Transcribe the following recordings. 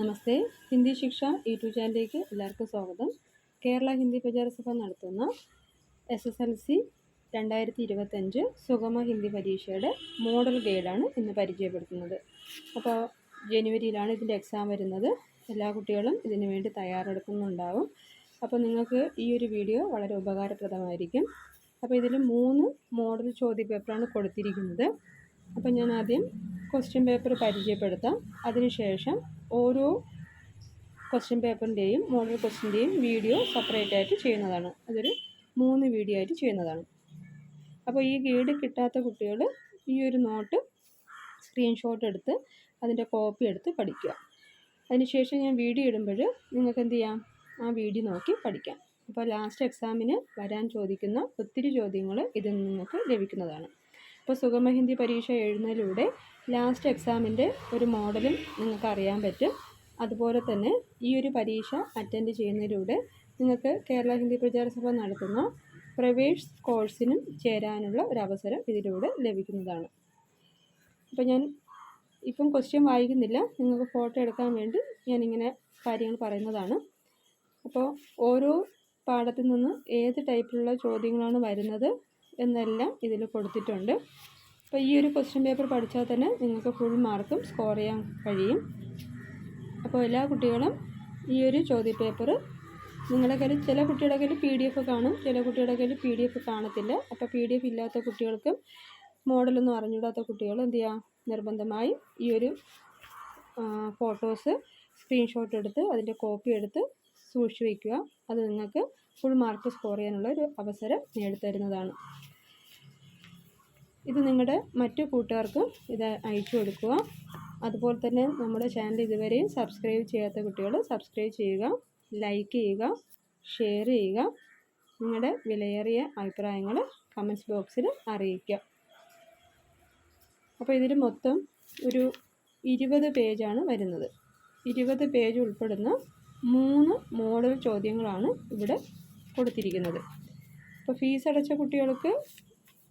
നമസ്തേ. ഹിന്ദി ശിക്ഷ യൂട്യൂബ് ചാനലിലേക്ക് എല്ലാവർക്കും സ്വാഗതം. കേരള ഹിന്ദി പ്രചാര പ്രചാരസഭ നടത്തുന്ന എസ് എസ് എൽ സി രണ്ടായിരത്തി ഇരുപത്തഞ്ച് സുഗമ ഹിന്ദി പരീക്ഷയുടെ മോഡൽ ഗൈഡാണ് ഇന്ന് പരിചയപ്പെടുത്തുന്നത്. അപ്പോൾ ജനുവരിയിലാണ് ഇതിന്റെ എക്സാം വരുന്നത്. എല്ലാ കുട്ടികളും ഇതിനു വേണ്ടി തയ്യാറെടുക്കുന്നുണ്ടാവും. അപ്പോൾ നിങ്ങൾക്ക് ഈ ഒരു വീഡിയോ വളരെ ഉപകാരപ്രദമായിരിക്കും. അപ്പോൾ ഇതിൽ മൂന്ന് മോഡൽ ചോദ്യ പേപ്പറാണ് കൊടുത്തിരിക്കുന്നത്. അപ്പോൾ ഞാൻ ആദ്യം ക്വസ്റ്റ്യൻ പേപ്പർ പരിചയപ്പെടുത്താം. അതിനുശേഷം ഓരോ ക്വസ്റ്റ്യൻ പേപ്പറിന്റെയും മോഡൽ ക്വസ്റ്റ്യന്റെയും വീഡിയോ സെപ്പറേറ്റ് ആയിട്ട് ചെയ്യുന്നതാണ്. അതൊരു മൂന്ന് വീഡിയോ ആയിട്ട് ചെയ്യുന്നതാണ്. അപ്പോൾ ഈ ഗൈഡ് കിട്ടാത്ത കുട്ടികൾ ഈ ഒരു നോട്ട് സ്ക്രീൻഷോട്ട് എടുത്ത് അതിന്റെ കോപ്പി എടുത്ത് പഠിക്കുക. അതിനുശേഷം ഞാൻ വീഡിയോ ഇടുമ്പോൾ നിങ്ങൾക്ക് എന്ത് ചെയ്യാം? ആ വീഡിയോ നോക്കി പഠിക്കാം. അപ്പോൾ ലാസ്റ്റ് എക്സാമിന് വരാൻ ചോദിക്കുന്ന ഒത്തിരി ചോദ്യങ്ങൾ ഇതിൽ നിങ്ങൾക്ക് ലഭിക്കുന്നതാണ്. ഇപ്പോൾ സുഗമ ഹിന്ദി പരീക്ഷ എഴുതുന്നതിലൂടെ ലാസ്റ്റ് എക്സാമിന്റെ ഒരു മോഡലും നിങ്ങൾക്ക് അറിയാൻ പറ്റും. അതുപോലെ തന്നെ ഈ ഒരു പരീക്ഷ അറ്റൻഡ് ചെയ്യുന്നതിലൂടെ നിങ്ങൾക്ക് കേരള ഹിന്ദി പ്രചാര സഭ നടത്തുന്ന പ്രവേശ് കോഴ്സിനും ചേരാനുള്ള ഒരു അവസരം ഇതിലൂടെ ലഭിക്കുന്നതാണ്. അപ്പോൾ ഞാൻ ഇപ്പം ക്വസ്റ്റ്യൻ വായിക്കുന്നില്ല. നിങ്ങൾക്ക് ഫോട്ടോ എടുക്കാൻ വേണ്ടി ഞാനിങ്ങനെ കാര്യങ്ങൾ പറയുന്നതാണ്. അപ്പോൾ ഓരോ പാഠത്തിൽ നിന്ന് ഏത് ടൈപ്പിലുള്ള ചോദ്യങ്ങളാണ് വരുന്നത്? എന്നെല്ലാം ഇതിൽ കൊടുത്തിട്ടുണ്ട്. അപ്പോൾ ഈ ഒരു ക്വസ്റ്റ്യൻ പേപ്പർ പഠിച്ചാൽ തന്നെ നിങ്ങൾക്ക് ഫുൾ മാർക്കും സ്കോർ ചെയ്യാൻ കഴിയും. അപ്പോൾ എല്ലാ കുട്ടികളും ഈ ഒരു ചോദ്യപേപ്പർ നിങ്ങളുടെ കയ്യിൽ ചില കുട്ടിയുടെ കയ്യിൽ പി ഡി എഫ് കാണും ചില കുട്ടിയുടെ കയ്യിൽ പി ഡി എഫ് കാണത്തില്ല. അപ്പോൾ പി ഡി എഫ് ഇല്ലാത്ത കുട്ടികൾക്കും മോഡലൊന്നും അറിഞ്ഞിടാത്ത കുട്ടികൾ എന്ത് ചെയ്യുക നിർബന്ധമായും ഈ ഒരു ഫോട്ടോസ് സ്ക്രീൻഷോട്ട് എടുത്ത് അതിന്റെ കോപ്പി എടുത്ത് സൂക്ഷിച്ച് വയ്ക്കുക അത് നിങ്ങൾക്ക് ഫുൾ മാർക്ക് സ്കോർ ചെയ്യാനുള്ള ഒരു അവസരം നേടിത്തരുന്നതാണ്. ഇത് നിങ്ങളുടെ മറ്റു കൂട്ടുകാർക്കും ഇത് അയച്ചു കൊടുക്കുക. അതുപോലെ തന്നെ നമ്മുടെ ചാനൽ ഇതുവരെയും സബ്സ്ക്രൈബ് ചെയ്യാത്ത കുട്ടികൾ സബ്സ്ക്രൈബ് ചെയ്യുക ലൈക്ക് ചെയ്യുക ഷെയർ ചെയ്യുക. നിങ്ങളുടെ വിലയേറിയ അഭിപ്രായങ്ങൾ കമൻസ് ബോക്സിൽ അറിയിക്കുക. അപ്പോൾ ഇതിൽ മൊത്തം ഒരു ഇരുപത് പേജാണ് വരുന്നത്. ഇരുപത് പേജ് ഉൾപ്പെടുന്ന മൂന്ന് മോഡൽ ചോദ്യങ്ങളാണ് ഇവിടെ കൊടുത്തിരിക്കുന്നത്. അപ്പോൾ ഫീസ് അടച്ച കുട്ടികൾക്ക്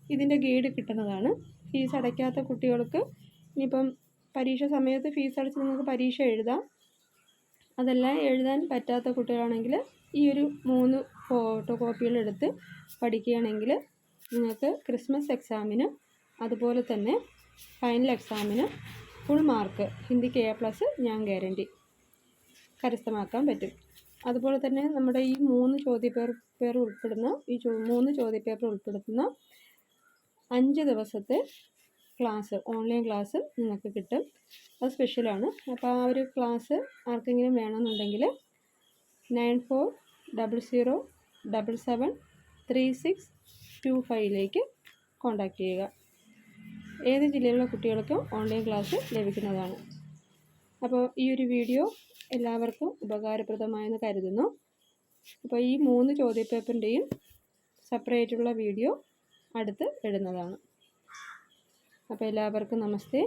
ഇതിന്റെ ഗൈഡ് കിട്ടുന്നതാണ്. ഫീസ് അടയ്ക്കാത്ത കുട്ടികൾക്ക് ഇനിയിപ്പം പരീക്ഷ സമയത്ത് ഫീസ് അടച്ച് നിങ്ങൾക്ക് പരീക്ഷ എഴുതാം. അതെല്ലാം എഴുതാൻ പറ്റാത്ത കുട്ടികളാണെങ്കിൽ ഈ ഒരു മൂന്ന് ഫോട്ടോ കോപ്പികൾ എടുത്ത് പഠിക്കുകയാണെങ്കിൽ നിങ്ങൾക്ക് ക്രിസ്മസ് എക്സാമിന് അതുപോലെ തന്നെ ഫൈനൽ എക്സാമിന് ഫുൾ മാർക്ക് ഹിന്ദിക്ക് എ പ്ലസ് ഞാൻ ഗ്യാരണ്ടി കരസ്ഥമാക്കാൻ പറ്റും. അതുപോലെ തന്നെ നമ്മുടെ ഈ മൂന്ന് ചോദ്യപേപ്പർ പേർ ഉൾപ്പെടുന്ന ഈ മൂന്ന് മൂന്ന് ചോദ്യപേപ്പർ ഉൾപ്പെടുത്തുന്ന അഞ്ച് ദിവസത്തെ ക്ലാസ് ഓൺലൈൻ ക്ലാസ് നിങ്ങൾക്ക് കിട്ടും. അത് സ്പെഷ്യലാണ് അപ്പോൾ ആ ഒരു ക്ലാസ് ആർക്കെങ്കിലും വേണമെന്നുണ്ടെങ്കിൽ nine four double zero double seven three six two ഫൈവിലേക്ക് contact ചെയ്യുക. ഏത് ജില്ലയിലുള്ള കുട്ടികൾക്കും ഓൺലൈൻ ക്ലാസ് ലഭിക്കുന്നതാണ്. അപ്പോൾ ഈ ഒരു വീഡിയോ എല്ലാവർക്കും ഉപകാരപ്രദമായെന്ന് കരുതുന്നു. അപ്പോൾ ഈ മൂന്ന് ചോദ്യപേപ്പറിന്റെയും സെപ്പറേറ്റുള്ള വീഡിയോ അടുത്ത് ഇടുന്നതാണ്. അപ്പോൾ എല്ലാവർക്കും നമസ്തേ.